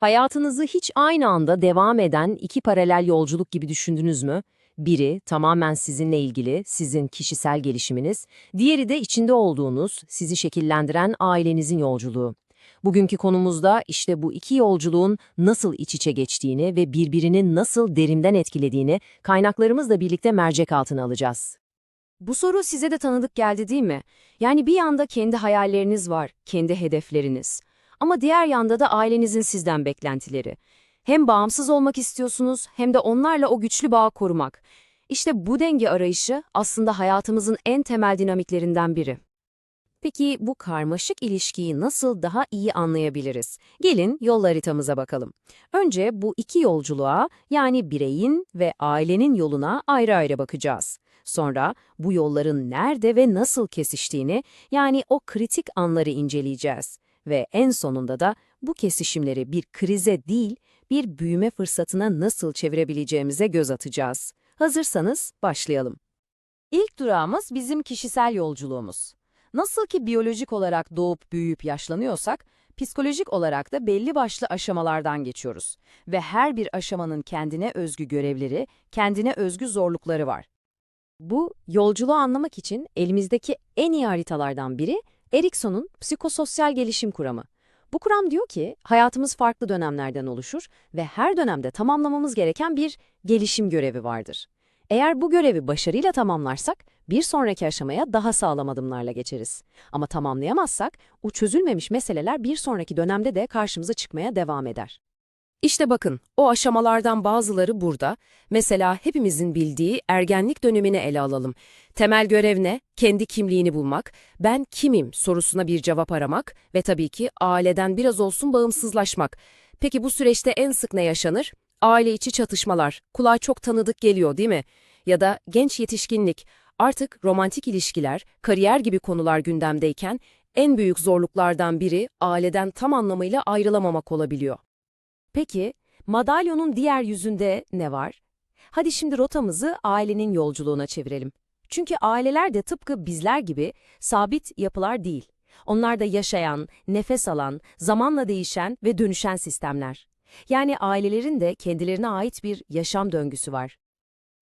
Hayatınızı hiç aynı anda devam eden iki paralel yolculuk gibi düşündünüz mü? Biri tamamen sizinle ilgili, sizin kişisel gelişiminiz, diğeri de içinde olduğunuz, sizi şekillendiren ailenizin yolculuğu. Bugünkü konumuzda işte bu iki yolculuğun nasıl iç içe geçtiğini ve birbirini nasıl derinden etkilediğini kaynaklarımızla birlikte mercek altına alacağız. Bu soru size de tanıdık geldi değil mi? Yani bir yanda kendi hayalleriniz var, kendi hedefleriniz. Ama diğer yanda da ailenizin sizden beklentileri. Hem bağımsız olmak istiyorsunuz hem de onlarla o güçlü bağı korumak. İşte bu denge arayışı aslında hayatımızın en temel dinamiklerinden biri. Peki bu karmaşık ilişkiyi nasıl daha iyi anlayabiliriz? Gelin yol haritamıza bakalım. Önce bu iki yolculuğa yani bireyin ve ailenin yoluna ayrı ayrı bakacağız. Sonra bu yolların nerede ve nasıl kesiştiğini yani o kritik anları inceleyeceğiz. Ve en sonunda da bu kesişimleri bir krize değil, bir büyüme fırsatına nasıl çevirebileceğimize göz atacağız. Hazırsanız başlayalım. İlk durağımız bizim kişisel yolculuğumuz. Nasıl ki biyolojik olarak doğup büyüyüp yaşlanıyorsak, psikolojik olarak da belli başlı aşamalardan geçiyoruz. Ve her bir aşamanın kendine özgü görevleri, kendine özgü zorlukları var. Bu, yolculuğu anlamak için elimizdeki en iyi haritalardan biri Erikson'un psikososyal gelişim kuramı. Bu kuram diyor ki hayatımız farklı dönemlerden oluşur ve her dönemde tamamlamamız gereken bir gelişim görevi vardır. Eğer bu görevi başarıyla tamamlarsak bir sonraki aşamaya daha sağlam adımlarla geçeriz. Ama tamamlayamazsak o çözülmemiş meseleler bir sonraki dönemde de karşımıza çıkmaya devam eder. İşte bakın, o aşamalardan bazıları burada. Mesela hepimizin bildiği ergenlik dönemini ele alalım. Temel görev ne? Kendi kimliğini bulmak, ben kimim sorusuna bir cevap aramak ve tabii ki aileden biraz olsun bağımsızlaşmak. Peki bu süreçte en sık ne yaşanır? Aile içi çatışmalar. Kulağa çok tanıdık geliyor değil mi? Ya da genç yetişkinlik. Artık romantik ilişkiler, kariyer gibi konular gündemdeyken en büyük zorluklardan biri aileden tam anlamıyla ayrılamamak olabiliyor. Peki, madalyonun diğer yüzünde ne var? Hadi şimdi rotamızı ailenin yolculuğuna çevirelim. Çünkü aileler de tıpkı bizler gibi sabit yapılar değil. Onlar da yaşayan, nefes alan, zamanla değişen ve dönüşen sistemler. Yani ailelerin de kendilerine ait bir yaşam döngüsü var.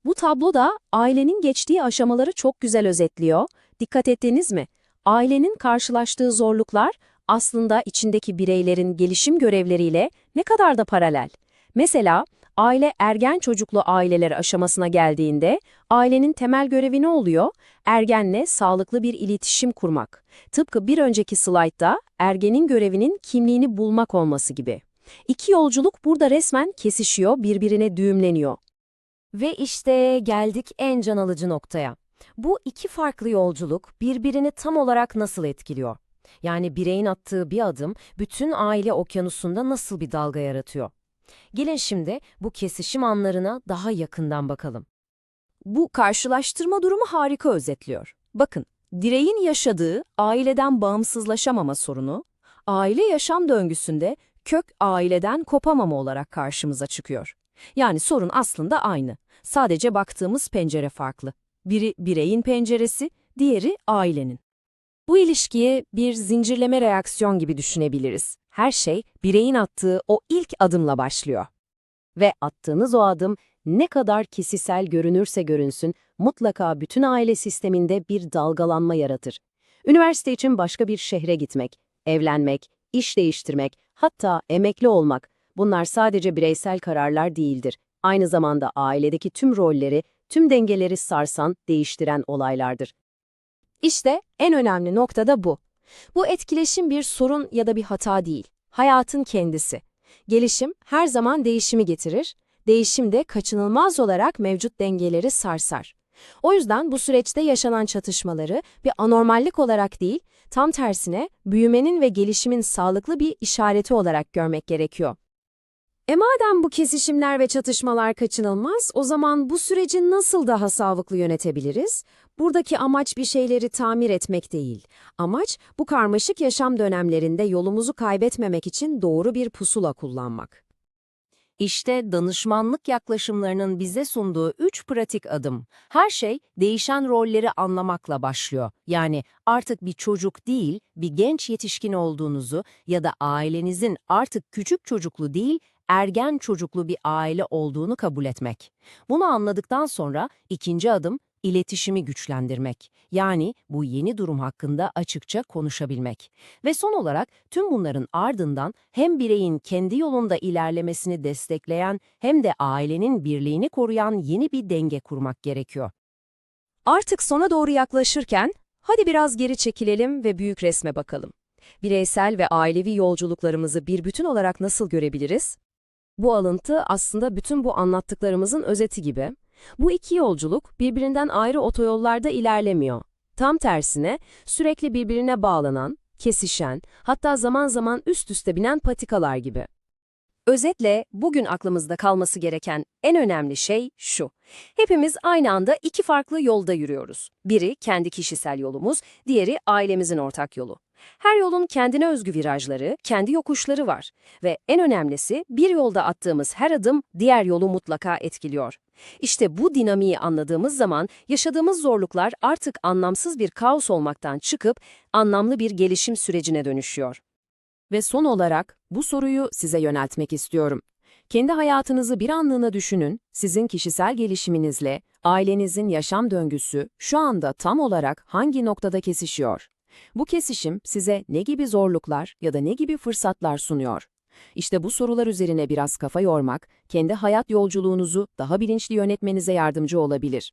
Bu tablo da ailenin geçtiği aşamaları çok güzel özetliyor. Dikkat ettiniz mi? Ailenin karşılaştığı zorluklar aslında içindeki bireylerin gelişim görevleriyle ne kadar da paralel. Mesela aile ergen çocuklu aileler aşamasına geldiğinde ailenin temel görevi ne oluyor? Ergenle sağlıklı bir iletişim kurmak. Tıpkı bir önceki slaytta ergenin görevinin kimliğini bulmak olması gibi. İki yolculuk burada resmen kesişiyor, birbirine düğümleniyor. Ve işte geldik en can alıcı noktaya. Bu iki farklı yolculuk birbirini tam olarak nasıl etkiliyor? Yani bireyin attığı bir adım bütün aile okyanusunda nasıl bir dalga yaratıyor? Gelin şimdi bu kesişim anlarına daha yakından bakalım. Bu karşılaştırma durumu harika özetliyor. Bakın, direğin yaşadığı aileden bağımsızlaşamama sorunu, aile yaşam döngüsünde kök aileden kopamama olarak karşımıza çıkıyor. Yani sorun aslında aynı. Sadece baktığımız pencere farklı. Biri bireyin penceresi, diğeri ailenin. Bu ilişkiyi bir zincirleme reaksiyon gibi düşünebiliriz. Her şey bireyin attığı o ilk adımla başlıyor. Ve attığınız o adım ne kadar kişisel görünürse görünsün mutlaka bütün aile sisteminde bir dalgalanma yaratır. Üniversite için başka bir şehre gitmek, evlenmek, iş değiştirmek, hatta emekli olmak bunlar sadece bireysel kararlar değildir. Aynı zamanda ailedeki tüm rolleri, tüm dengeleri sarsan, değiştiren olaylardır. İşte en önemli nokta da bu. Bu etkileşim bir sorun ya da bir hata değil. Hayatın kendisi. Gelişim her zaman değişimi getirir. Değişim de kaçınılmaz olarak mevcut dengeleri sarsar. O yüzden bu süreçte yaşanan çatışmaları bir anormallik olarak değil, tam tersine büyümenin ve gelişimin sağlıklı bir işareti olarak görmek gerekiyor. E madem bu kesişimler ve çatışmalar kaçınılmaz, o zaman bu süreci nasıl daha sağlıklı yönetebiliriz? Buradaki amaç bir şeyleri tamir etmek değil. Amaç bu karmaşık yaşam dönemlerinde yolumuzu kaybetmemek için doğru bir pusula kullanmak. İşte danışmanlık yaklaşımlarının bize sunduğu üç pratik adım. Her şey değişen rolleri anlamakla başlıyor. Yani artık bir çocuk değil, bir genç yetişkin olduğunuzu ya da ailenizin artık küçük çocuklu değil, ergen çocuklu bir aile olduğunu kabul etmek. Bunu anladıktan sonra ikinci adım iletişimi güçlendirmek. Yani bu yeni durum hakkında açıkça konuşabilmek. Ve son olarak tüm bunların ardından hem bireyin kendi yolunda ilerlemesini destekleyen hem de ailenin birliğini koruyan yeni bir denge kurmak gerekiyor. Artık sona doğru yaklaşırken hadi biraz geri çekilelim ve büyük resme bakalım. Bireysel ve ailevi yolculuklarımızı bir bütün olarak nasıl görebiliriz? Bu alıntı aslında bütün bu anlattıklarımızın özeti gibi. Bu iki yolculuk birbirinden ayrı otoyollarda ilerlemiyor. Tam tersine sürekli birbirine bağlanan, kesişen, hatta zaman zaman üst üste binen patikalar gibi. Özetle bugün aklımızda kalması gereken en önemli şey şu. Hepimiz aynı anda iki farklı yolda yürüyoruz. Biri kendi kişisel yolumuz, diğeri ailemizin ortak yolu. Her yolun kendine özgü virajları, kendi yokuşları var. Ve en önemlisi bir yolda attığımız her adım diğer yolu mutlaka etkiliyor. İşte bu dinamiği anladığımız zaman yaşadığımız zorluklar artık anlamsız bir kaos olmaktan çıkıp anlamlı bir gelişim sürecine dönüşüyor. Ve son olarak bu soruyu size yöneltmek istiyorum. Kendi hayatınızı bir anlığına düşünün, sizin kişisel gelişiminizle ailenizin yaşam döngüsü şu anda tam olarak hangi noktada kesişiyor? Bu kesişim size ne gibi zorluklar ya da ne gibi fırsatlar sunuyor? İşte bu sorular üzerine biraz kafa yormak, kendi hayat yolculuğunuzu daha bilinçli yönetmenize yardımcı olabilir.